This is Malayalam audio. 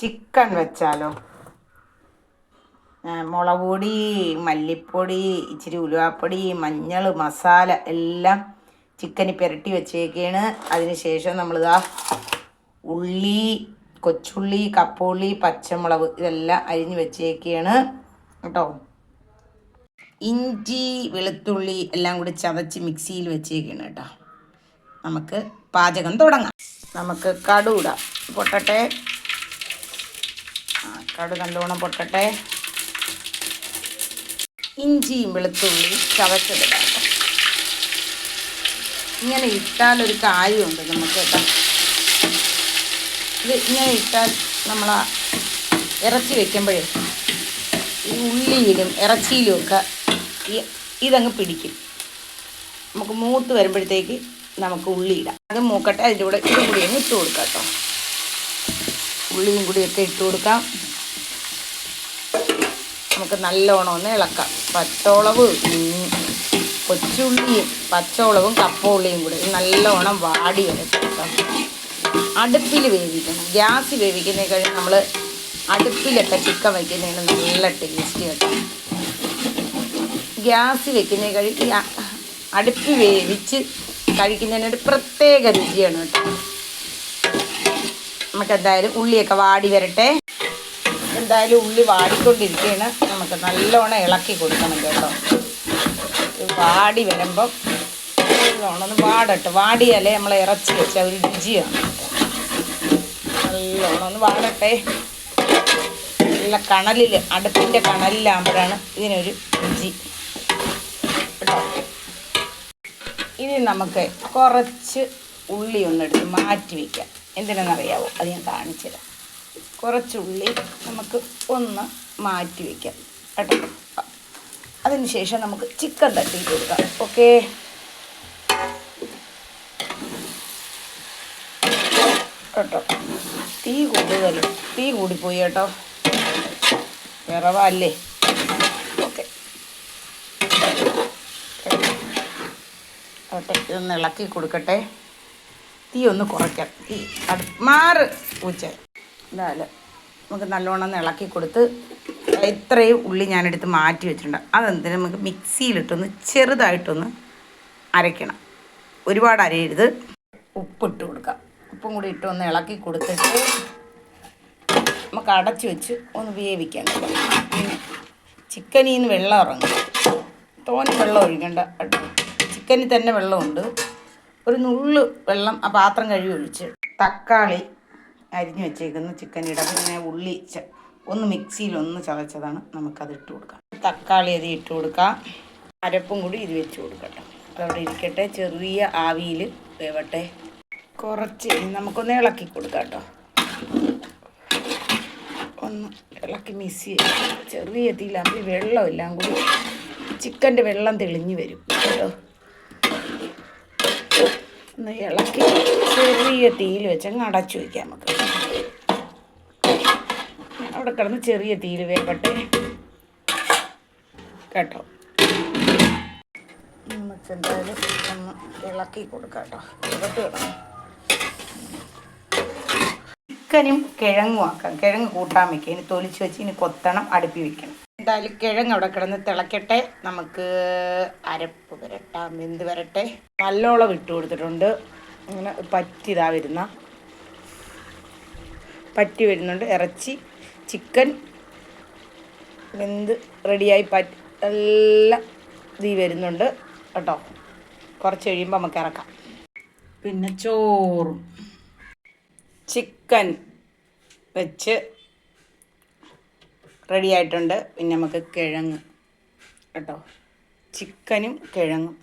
ചിക്കൻ വെച്ചാലോ? മുളക് പൊടി മല്ലിപ്പൊടി ഇച്ചിരി ഉലുവാപ്പൊടി മഞ്ഞൾ മസാല എല്ലാം ചിക്കൻ പുരട്ടി വെച്ചേക്കാണ്. അതിന് ശേഷം നമ്മളിതാ ഉള്ളി കൊച്ചുള്ളി കപ്പുള്ളി പച്ചമുളക് ഇതെല്ലാം അരിഞ്ഞ് വെച്ചേക്കാണ്. കേട്ടോ? ഇഞ്ചി വെളുത്തുള്ളി എല്ലാം കൂടി ചതച്ച് മിക്സിയിൽ വെച്ചേക്കാണ് കേട്ടോ. നമുക്ക് പാചകം തുടങ്ങാം. നമുക്ക് കടുവിടാം പൊട്ടട്ടെ. കടു നല്ലോണം പൊട്ടട്ടെ. ഇഞ്ചിയും വെളുത്തുള്ളി ചവച്ചെടുക്കാം ഇങ്ങനെ ഇട്ടാൽ ഒരു കാര്യമുണ്ട് നമുക്ക് കേട്ടോ. ഇത് ഇങ്ങനെ ഇട്ടാൽ നമ്മൾ ഇറച്ചി വെക്കുമ്പോഴേ ഈ ഉള്ളിയിലും ഇറച്ചിയിലും ഒക്കെ ഈ ഇതങ്ങ് പിടിക്കും. നമുക്ക് മൂത്ത് വരുമ്പോഴത്തേക്ക് നമുക്ക് ഉള്ളി ഇടാം. അത് മൂക്കട്ടെ അതിന്റെ കൂടെ ഇതും കൂടി അങ്ങ് ഇട്ട് കൊടുക്കാം കേട്ടോ. ഉള്ളിയും കൂടിയൊക്കെ ഇട്ട് കൊടുക്കാം. നമുക്ക് നല്ലോണം ഒന്ന് ഇളക്കാം പച്ചോളവ് കൊച്ചുള്ളിയും പച്ചോളവും കപ്പുള്ളിയും കൂടി നല്ലോണം വാടി വരട്ടെ അടുപ്പിൽ വേവിക്കണം. ഗ്യാസ് വേവിക്കുന്നതിന് നമ്മൾ അടുപ്പിലൊക്കെ ചിക്കൻ വയ്ക്കുന്നതിന് നല്ല ടേസ്റ്റ് കേട്ടോ. ഗ്യാസ് വെക്കുന്ന കഴി അടുപ്പ് വേവിച്ച് കഴിക്കുന്നതിനൊരു പ്രത്യേക രുചിയാണ് കേട്ടോ. നമുക്ക് എന്തായാലും ഉള്ളിയൊക്കെ വാടി വരട്ടെ. എന്തായാലും ഉള്ളി വാടിക്കൊണ്ടിരിക്കുകയാണ് നമുക്ക് നല്ലോണം ഇളക്കി കൊടുക്കണം കേട്ടോ. വാടി വരുമ്പം നല്ലോണം ഒന്ന് വാടട്ടെ. വാടിയാലേ നമ്മൾ ഇറച്ചി വെച്ച ഒരു രുചിയാണ്. നല്ലോണം ഒന്ന് വാടട്ടെ. നല്ല കണലിൽ അടുപ്പിന്റെ കണലിലാകുമ്പോഴാണ് ഇതിനൊരു രുചി. ഇനി നമുക്ക് കുറച്ച് ഉള്ളി ഒന്നെടുത്ത് മാറ്റി വയ്ക്കാം എന്തിനെന്നറിയാവോ അത് ഞാൻ കാണിച്ചു തരാം കുറച്ച് ഉള്ളി നമുക്ക് ഒന്ന് മാറ്റി വയ്ക്കാം കേട്ടോ. അതിനുശേഷം നമുക്ക് ചിക്കൻ തട്ടിയിട്ട് കൊടുക്കാം. ഓക്കെ കേട്ടോ. തീ കൂടുതൽ തീ കൂടിപ്പോയി കേട്ടോ. വിറവല്ലേ? ഓക്കെ ഇളക്കി കൊടുക്കട്ടെ. തീ ഒന്ന് കുറയ്ക്കാം. തീ മാറ് പൂച്ച. എന്തായാലും നമുക്ക് നല്ലോണം ഇളക്കി കൊടുത്ത് ഇത്രയും ഉള്ളി ഞാനെടുത്ത് മാറ്റി വെച്ചിട്ടുണ്ട്. അതെന്തിനും നമുക്ക് മിക്സിയിലിട്ടൊന്ന് ചെറുതായിട്ടൊന്ന് അരയ്ക്കണം. ഒരുപാട് അരയരുത്. ഉപ്പിട്ട് കൊടുക്കാം. ഉപ്പും കൂടി ഇട്ട് ഒന്ന് ഇളക്കി കൊടുത്തിട്ട് നമുക്ക് അടച്ചു വെച്ച് ഒന്ന് വേവിക്കാം. പിന്നെ ചിക്കനിൽ നിന്ന് വെള്ളം ഇറങ്ങും. തോനെ വെള്ളം ഒഴിക്കണ്ട. ചിക്കനിൽ തന്നെ വെള്ളമുണ്ട്. ഒരു നുള്ളു വെള്ളം ആ പാത്രം കഴുകി ഒഴിച്ച് തക്കാളി അരിഞ്ഞു വെച്ചേക്കുന്ന ചിക്കൻ ഇട. പിന്നെ ഉള്ളി ഒന്ന് മിക്സിയിൽ ഒന്ന് ചതച്ചതാണ് നമുക്കത് ഇട്ട് കൊടുക്കാം. തക്കാളി അത് ഇട്ട് കൊടുക്കാം. അരപ്പും കൂടി ഇത് വെച്ച് കൊടുക്കട്ടെ. അതവിടെ ഇരിക്കട്ടെ. ചെറിയ ആവിയിൽ വേവട്ടെ. കുറച്ച് നമുക്കൊന്ന് ഇളക്കി കൊടുക്കാം കേട്ടോ ഒന്ന് ഇളക്കി മിക്സ് ചെയ്ത് ചെറിയ തീയിലാകുമ്പോൾ വെള്ളം എല്ലാം കൂടി ചിക്കന്റെ വെള്ളം തെളിഞ്ഞു വരും. കേട്ടോ? ഒന്ന് ഇളക്കി ചെറിയ തീയിൽ വെച്ചങ്ങ് അടച്ചു വയ്ക്കാം നമുക്ക്. അവിടെ കിടന്ന് ചെറിയ തീയിൽ വേവട്ടെ. കേട്ടോ. നമുക്ക് എന്തായാലും ഒന്ന് ഇളക്കി കൊടുക്കാം കേട്ടോ. ഇതൊക്കെ ഇടണം ചിക്കനും കിഴങ്ങും ആക്കാം. കിഴങ്ങ് കൂട്ടാൻ വെക്കുക ഇനി തൊലിച്ച് വെച്ച് ഇനി കൊത്തണം അടുപ്പി വെക്കണം. എന്തായാലും കിഴങ്ങ് അവിടെ കിടന്ന് തിളക്കട്ടെ. നമുക്ക് അരപ്പ് വരട്ടാം വെന്ത് വരട്ടെ. നല്ലോളം ഇട്ട് കൊടുത്തിട്ടുണ്ട്. അങ്ങനെ പറ്റിതാ വരുന്ന. പറ്റി വരുന്നുണ്ട്. ഇറച്ചി ചിക്കൻ വെന്ത് റെഡിയായി പറ്റി നല്ല ഇതീ വരുന്നുണ്ട് കേട്ടോ. കുറച്ച് കഴിയുമ്പോൾ നമുക്ക് ഇറക്കാം. പിന്നെ ചോറും. ചിക്കൻ വെച്ച് റെഡി ആയിട്ടുണ്ട്. പിന്നെ നമുക്ക് കിഴങ്ങ് കേട്ടോ. ചിക്കനും കിഴങ്ങും.